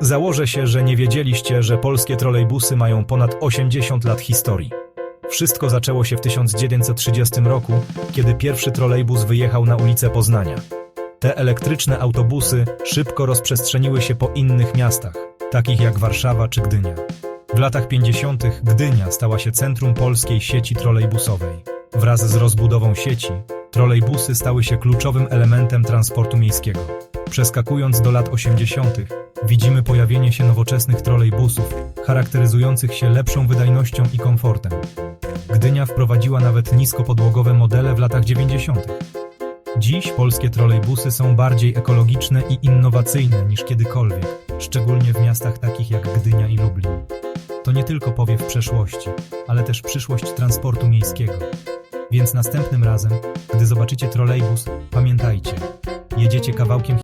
Założę się, że nie wiedzieliście, że polskie trolejbusy mają ponad 80 lat historii. Wszystko zaczęło się w 1930 roku, kiedy pierwszy trolejbus wyjechał na ulicę Poznania. Te elektryczne autobusy szybko rozprzestrzeniły się po innych miastach, takich jak Warszawa czy Gdynia. W latach 50. Gdynia stała się centrum polskiej sieci trolejbusowej. Wraz z rozbudową sieci, trolejbusy stały się kluczowym elementem transportu miejskiego. Przeskakując do lat 80., widzimy pojawienie się nowoczesnych trolejbusów, charakteryzujących się lepszą wydajnością i komfortem. Gdynia wprowadziła nawet niskopodłogowe modele w latach 90. Dziś polskie trolejbusy są bardziej ekologiczne i innowacyjne niż kiedykolwiek, szczególnie w miastach takich jak Gdynia i Lublin. To nie tylko powiew przeszłości, ale też przyszłość transportu miejskiego. Więc następnym razem, gdy zobaczycie trolejbus, pamiętajcie, jedziecie kawałkiem